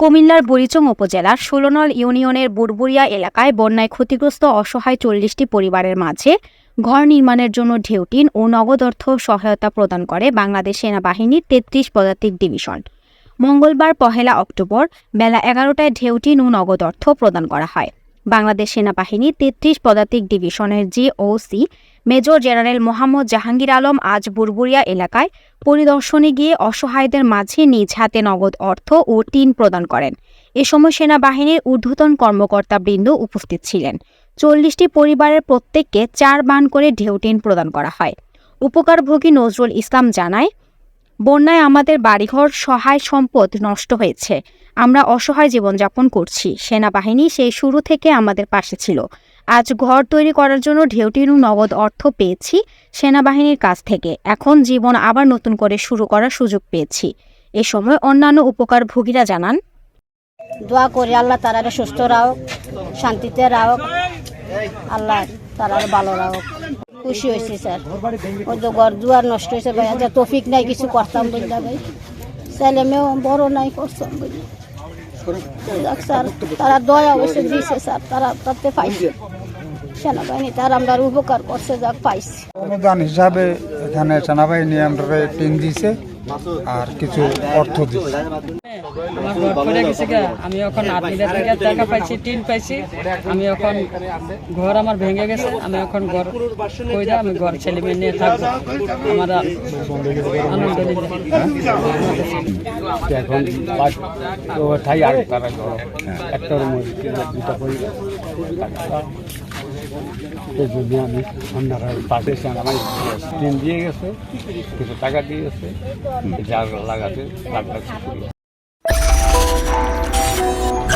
কুমিল্লার বুড়িচং উপজেলার ষোলনল ইউনিয়নের বুড়বুড়িয়া এলাকায় বন্যায় ক্ষতিগ্রস্ত অসহায় চল্লিশটি পরিবারের মাঝে ঘর নির্মাণের জন্য ঢেউটিন ও নগদ অর্থ সহায়তা প্রদান করে বাংলাদেশ সেনাবাহিনীর তেত্রিশ পদাতিক ডিভিশন। মঙ্গলবার পহেলা অক্টোবর বেলা এগারোটায় ঢেউটিন ও নগদ অর্থ প্রদান করা হয়। বাংলাদেশ সেনাবাহিনী তেত্রিশ পদাতিক ডিভিশনের GOC major general Mohammad Jahangir Alam আজ বুরবুরিয়া এলাকায় পরিদর্শনে গিয়ে অসহায়দের মাঝে নিজ হাতে নগদ অর্থ ও টিন প্রদান করেন। এ সময় সেনাবাহিনীর ঊর্ধ্বতন কর্মকর্তাবৃন্দ উপস্থিত ছিলেন। চল্লিশটি পরিবারের প্রত্যেককে চার বান করে ঢেউ টিন প্রদান করা হয়। উপকারভোগী নজরুল ইসলাম জানায়, বন্যায় আমাদের বাড়িঘর সহায় সম্পদ নষ্ট হয়েছে। আমরা অসহায় জীবনযাপন করছি। সেনাবাহিনী সেই শুরু থেকে আমাদের পাশে ছিল। আজ ঘর তৈরি করার জন্য ঢেউটিনু নগদ অর্থ পেয়েছি সেনাবাহিনীর কাছ থেকে। এখন জীবন আবার নতুন করে শুরু করার সুযোগ পেয়েছি। এ সময় অন্যান্য উপকারভোগীরা জানান। দোয়া করি আল্লাহ তারারে সুস্থ রাখুক, শান্তিতে রাখুক। আল্লাহ তারারে ভালো রাখুক। খুশি হয়েছি, স্যার। ওই তো ঘর দুয়ার নষ্ট হয়েছে ভাই আজ তফিক নাই, কিছু করতাম বুঝলা ভাই। ছেলে মেয়েও বড় নাই, করতাম বুঝলি স্যার, তারা দয়া অবশ্যই দিয়েছে, স্যার। তারা তাতে পাইছে সেনাবাহিনী, তার আমরা উপকার করছে যাক পাইছি। অনুদান হিসাবে এখানে সেনাবাহিনী আমরা টিন দিছে আর কিছু অর্থ দিছে। আমার ঘর পড়ে গেছে গা। আমি এখন আত্মীয় থেকে টাকা পাইছি, টিন পাইছি। আমি এখন ঘর আমার ভেঙে গেছে। আমি এখন ঘর কইরা আমি ঘর ছেলে মেয়ে নিয়ে থাকব। আমার আনন্দ এখন ঠাই আর তারা একটা দুটা পরিবার এই আমি আপনারা পাশে আমার দিয়ে গেছে, কিছু টাকা দিয়ে গেছে, যা লাগাতে うん。